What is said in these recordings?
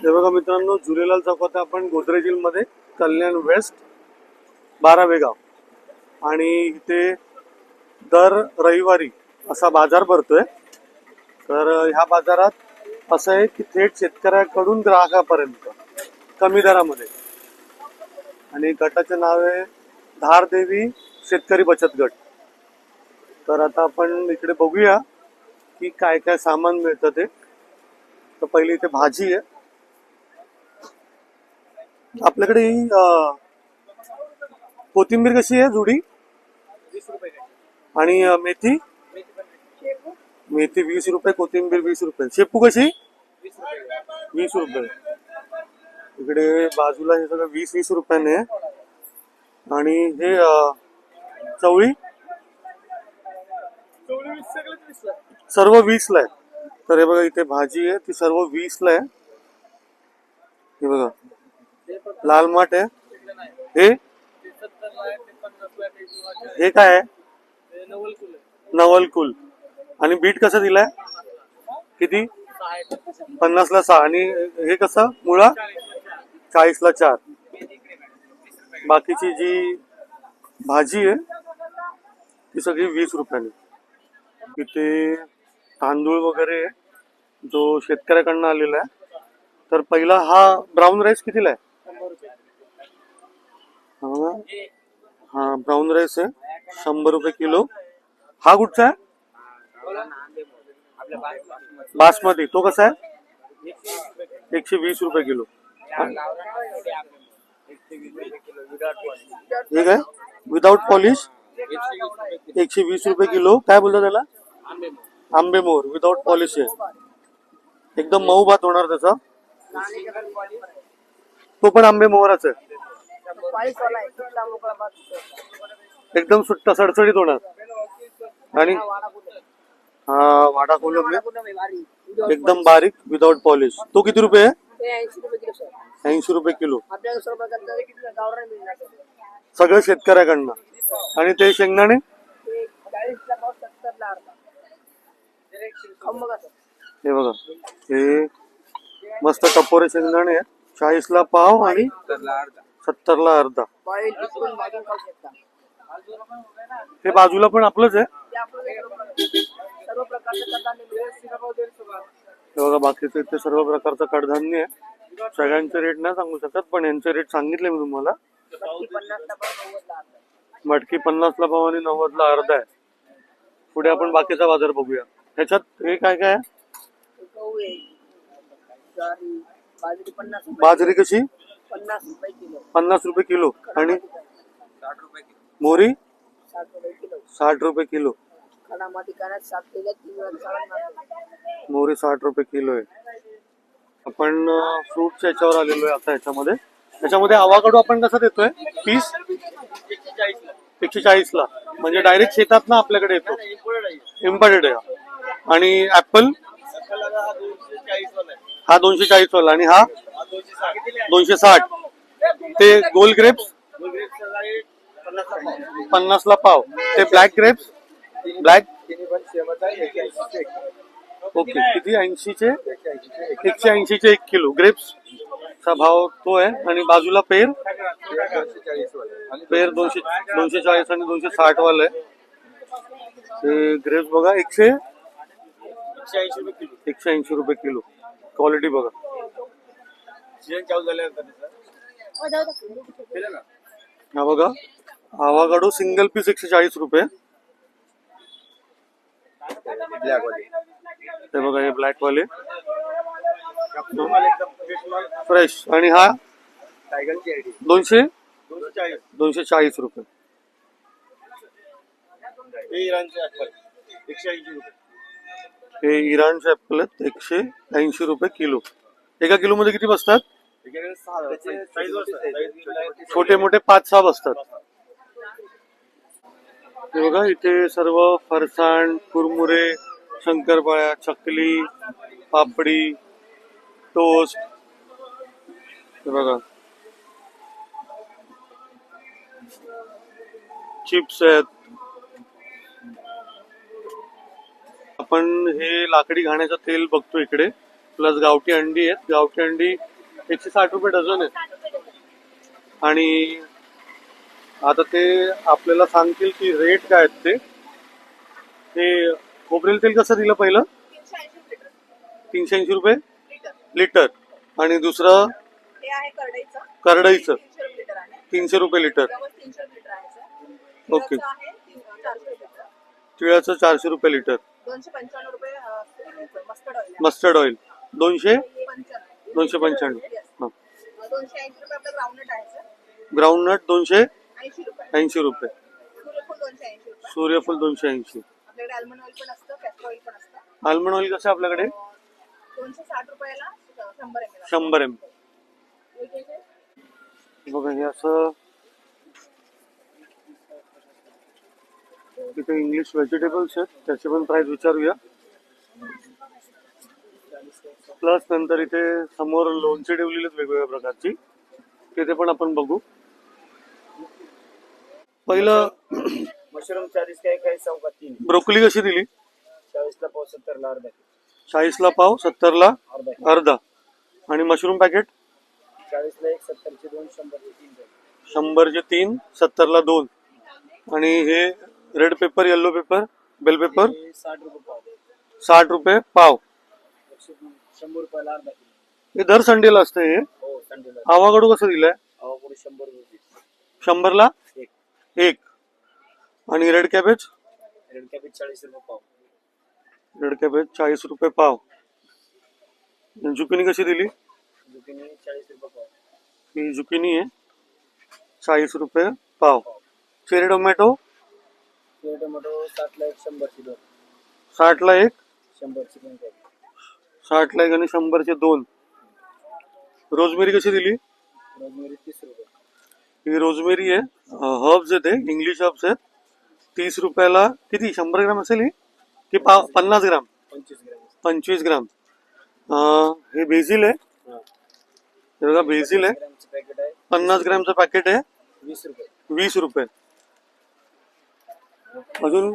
हे बघा मित्रांनो झुलेलाल चौकात आपण गोदरेजमध्ये कल्याण वेस्ट बारावेगाव आणि इथे दर रविवारी असा बाजार भरतोय. तर ह्या बाजारात असं आहे की थेट शेतकऱ्याकडून ग्राहकापर्यंत कमी दरामध्ये. आणि गटाचे नाव आहे धारदेवी शेतकरी बचत गट. तर आता आपण इकडे बघूया की काय काय सामान मिळतं ते. तर पहिली इथे भाजी आहे. आपल्याकडे ही कोथिंबीर कशी आहे जुडी? आणि मेथी? मेथी वीस रुपये कोथिंबीर वीस रुपये. शेपू कशी? वीस रुपये. इकडे बाजूला हे सगळं वीस वीस रुपयाने. आहे. आणि हे चवळी? सर्व वीसला आहे. तर हे बघा इथे भाजी आहे ती सर्व वीसला आहे. हे बघा. लाल मठ आहे. हे? हे काय आहे? नवलकुल. आणि बीट कसं दिलाय? किती? पन्नासला सहा. आणि हे कसं? मुळा? चाळीसला चार. बाकीची जी भाजी आहे ती सगळी वीस रुपयाने. इथे तांदूळ वगैरे जो शेतकऱ्याकडनं आलेला आहे. तर पहिला हा ब्राऊन राईस कितीला आहे? हा ब्राऊन राईस आहे. शंभर रुपये किलो. हा कुठचा आहे? बासमती. तो कसा आहे? एकशे वीस रुपये किलो. ठीक आहे विदाउट पॉलिश एकशे वीस रुपये किलो. काय बोलतो त्याला? आंबेमोर विदाउट पॉलिश आहे. एकदम मऊ भात होणार त्याचा. तो पण आंबे मोहराचा आहे. एकदम सुट्टा सडसडीत होणार. आणि हा वाडा कोलम आहे एकदम बारीक विदाउट पॉलिश तो किती रुपये आहे? ऐंशी रुपये किलो सगळं शेतकऱ्याकडनं. आणि ते शेंगदाणे? हे बघा हे मस्त टपोरे शेंगदाणे आहेत. चाळीसला पाव आणि सत्तरला अर्धा. हे बाजूला पण आपलंच आहे. ते हे बघा बाकीचं इथे सर्व प्रकारचं कडधान्य आहे. सगळ्यांचे रेट नाही सांगू शकत पण यांचे रेट सांगितले मी तुम्हाला. मटकी पन्नासला पाव आणि नव्वदला अर्धा आहे. पुढे आपण बाकीचा बाजार बघूया. ह्याच्यात हे काय काय आहे? कशी? पन्नास रुपये पन्नास किलो. पन्नास रुपये किलो. आणि मोरी साठ रुपये किलो. साठ रुपये किलो. सात तीन वेळा मोहरी साठ रुपये किलो आहे. आपण फ्रूटच्या याच्यावर आलेलो आहे आता याच्यामध्ये. याच्यामध्ये आवाकडो आपण कसा देतोय? पीस? एकशे चाळीस ला म्हणजे डायरेक्ट शेतात ना आपल्याकडे येतो. इम्पोर्टेड आहे हा. आणि ऍपल हा दोनशे चाळीस वाला आणि हा? दोनशे साठ. ते गोल ग्रेप्स? पन्नास ला पाव. ते ब्लॅक ग्रेप्स? ब्लॅक? ओके किती ऐंशीचे एकशे ऐंशीचे एक. किलो. ग्रेप्स? चा भाव तो आहे. आणि बाजूला पेर? पेर दोनशे दोनशे चाळीस आणि दोनशे साठ वाला आहे. ते ग्रेप्स बघा एकशे? एकशे ऐंशी रुपये किलो. क्वालिटी बघा. हा बघा. आवागाडो सिंगल पीस एकशे चाळीस रुपये. हे बघा हे ब्लॅक वाले. फ्रेश आणि हा? दोनशे? दोनशे चाळीस रुपये. हे इराणचे ऍपल आहेत. एकशे ऐंशी रुपये किलो. एका किलो मध्ये किती बसतात? छोटे मोठे पाच सहा बसतात. हे बघा इथे सर्व फरसाण कुरमुरे शंकरपाळ्या चकली पापडी टोस्ट. हे बघा. चिप्स आहेत. आपण हे लाकडी घाण्याचं तेल बघतो इकडे. प्लस गावठी अंडी आहेत. गावठी अंडी एकशे साठ रुपये डझन आहेत. आणि आता ते आपल्याला सांगतील की रेट काय आहेत ते. ते खोबरेल तेल कसं दिलं पहिलं? तीनशे ऐंशी रुपये. लिटर. आणि दुसरं? करडईचं. तीनशे रुपये लिटर. ओके. तिळाचं चारशे रुपये लिटर. मस्टर्ड ऑइल दोनशे? दोनशे पंच्याण्णव. हां. सर. ग्राउंडनट दोनशे ऐंशी रुपये. सूर्यफूल दोनशे ऐंशी आल्मंड ऑइल कसं आपल्याकडे? शंभर एम बघा हे असं इथे इंग्लिश व्हेजिटेबल्स आहेत त्याचे पण प्राइस विचारूया. प्लस नंतर इथे समोर लोणचे ठेवलेले वेगवेगळ्या प्रकारची. तिथे पण आपण बघू. पहिलं मशरूम चाळीस का एक आहे सौ का तीन. ब्रोकली कशी दिली? चाळीसला पाव सत्तरला अर्धा चाळीसला पाव सत्तरला अर्धा अर्धा. आणि मशरूम पॅकेट? चाळीसला एक सत्तरचे दोन शंभरचे तीन. शंभरचे तीन सत्तरला दोन. आणि हे red pepper yellow pepper bell pepper साठ रुपये पाव. साठ रुपये पाव. शंभर रुपयाला अर्धा किलो. हे दर संडेला असतं हे? हो संडेला. आवागडू कसं दिलंय? अवाकडे शंभर रुपये शंभरला? एक. एक. आणि रेड कॅबेज रेड कॅबेज चाळीस रुपये पाव. रेड कॅबेज चाळीस रुपये पाव. जुकिनी कशी दिली? जुकिनी चाळीस रुपये पाव. ही जुकिनी आहे. चाळीस रुपये पाव. Cherry tomato? हे टोमॅटो साठला एक शंभरचे दोन. साठला एक. दोन जाईल साठला एक आणि शंभरचे दोन. रोजमेरी कशी दिली? रोजमेरी तीस रुपये. ही रोजमेरी आहे. हर्ब्स आहेत इंग्लिश हर्ब्स आहेत. तीस रुपयाला किती? शंभर ग्राम असेल ही? की पाव पन्नास ग्राम? पंचवीस ग्रॅम. हे बेझिल आहे. बघा बेझिल आहे. पन्नास ग्रामचं पॅकेट आहे. वीस रुपये. वीस रुपये. अजून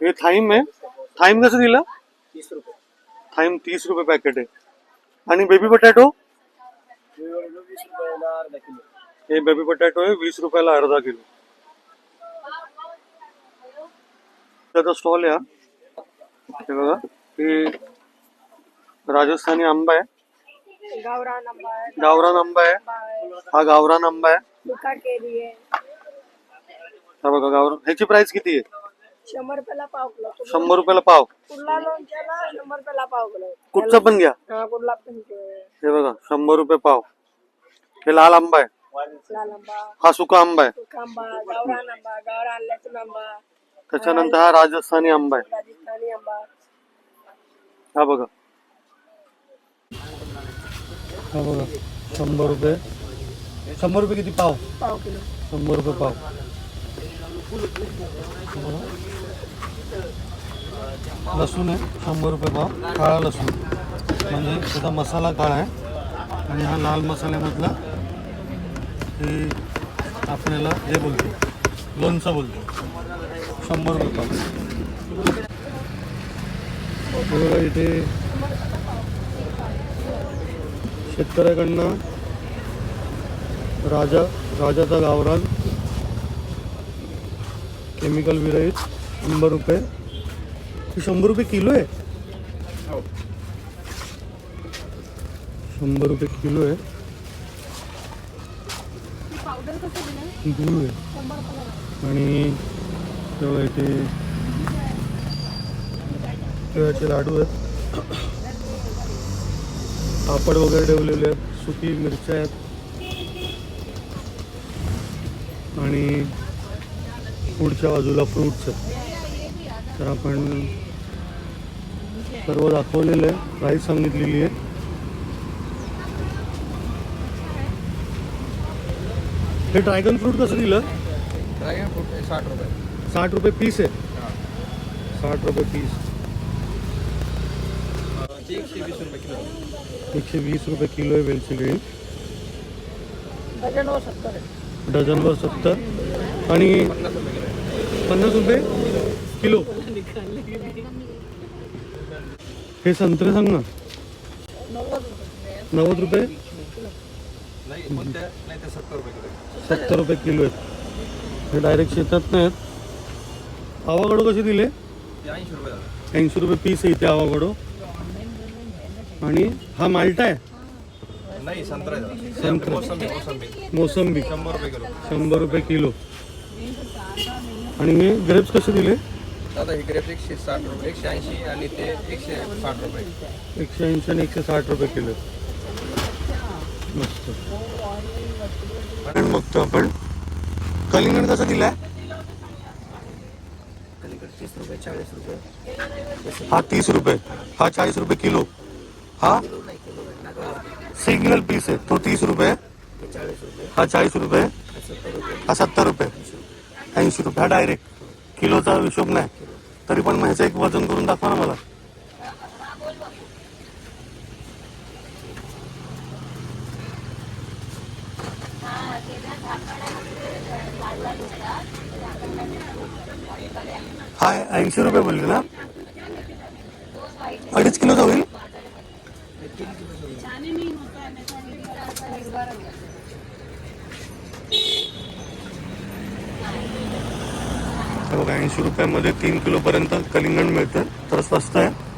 हे थाईम आहे. थाईम कसं दिलं? तीस रुपये. थाईम तीस रुपये पॅकेट आहे आणि बेबी बटॅटो किलो हे बेबी बटॅटो आहे वीस रुपयाला अर्धा किलो। त्याचा स्टॉल आहे हा. हे। बघा हे राजस्थानी आंबा आहे गावरान आंबा आहे आहे हा। गावरान आंबा आहे हा। बघा गावरान? ह्याची प्राइस किती आहे शंभर रुपयाला पाव किलो. शंभर रुपयाला पाव? कुर्ला लोणच्याला शंभर रुपयाला पाव किलो. कुठचा पण घ्या. हा कुर्ला पण हे बघा शंभर रुपये पाव. हे लाल आंबा आहे. लाल आंबा. हा सुका आंबा आहे. सुका आंबा गावरान आंबा गावरान लसूण आंबा. त्याच्यानंतर हा राजस्थानी आंबा आहे. राजस्थानी आंबा. हा बघा. हा बघा शंभर रुपये. शंभर रुपये किती पाव? पाव किलो. शंभर रुपये पाव. लसूण आहे शंभर रुपये भाव काळा लसूण. म्हणजे त्याचा मसाला काळा आहे. आणि हा लाल मसाल्यामधला हे आपल्याला हे बोलतो लोणचं बोलतो. शंभर रुपये बघा इथे शेतकऱ्याकडनं राजा राजाचा गावरान केमिकल विरहित शंभर रुपये. हे शंभर रुपये किलो आहे? शंभर रुपये किलो आहे. गुळ आहे आणि तेव्हा इथे तिळाचे लाडू आहेत. पापड वगैरे ठेवलेले आहेत. सुकी मिरच्या आहेत. आणि पुढच्या बाजूला फ्रूट्स आहेत तर आपण सर्व दाखवलेलं आहे. प्राईस सांगितलेली आहे. हे ड्रॅगन फ्रूट कसं दिलं? ड्रॅगन फ्रूट साठ रुपये. साठ रुपये पीस आहे. साठ रुपये पीस एकशे वीस रुपये किलो एकशे वीस रुपये किलो आहे वेलची ग्रीन. डझन व सत्तर आहे. डझनवर सत्तर. आणि पन्नास रुपये किलो. हे संत्रे सांग ना. नव्वद रुपये. नाही नाही सत्तर रुपये किलो आहेत. हे डायरेक्ट शेतात नाहीत. आवागडो कसे दिले? ऐंशी रुपये पीस आहे इथे आवागडो आणि हा माल्टा आहे? नाही संत्रा मोसंबी. मोसंबी. शंभर रुपये किलो. शंभर रुपये किलो. आणि हे ग्रेप्स कसे दिले? आता हे ग्रेप्स एकशे साठ रुपये एकशे ऐंशी आणि ते एकशे साठ रुपये. एकशे ऐंशी आणि एकशे साठ रुपये किलो. मस्त. आणि बघतो आपण कलिंगड कसं तीस रुपये चाळीस रुपये. हा तीस रुपये. हा चाळीस रुपये किलो. हा? सिग्नल पीस आहे. तो तीस रुपये. हा चाळीस रुपये. हा सत्तर रुपये. ऐंशी रुपये हा डायरेक्ट किलोचा हिशोब नाही. तरी पण मग ह्याचं एक वजन करून दाखवा ना मला. हाय ऐंशी रुपये बोलले ना? अडीच किलोचा होईल? हे बघा ऐंशी रुपयामध्ये तीन किलोपर्यंत कलिंगण मिळतं. तर स्वस्त आहे.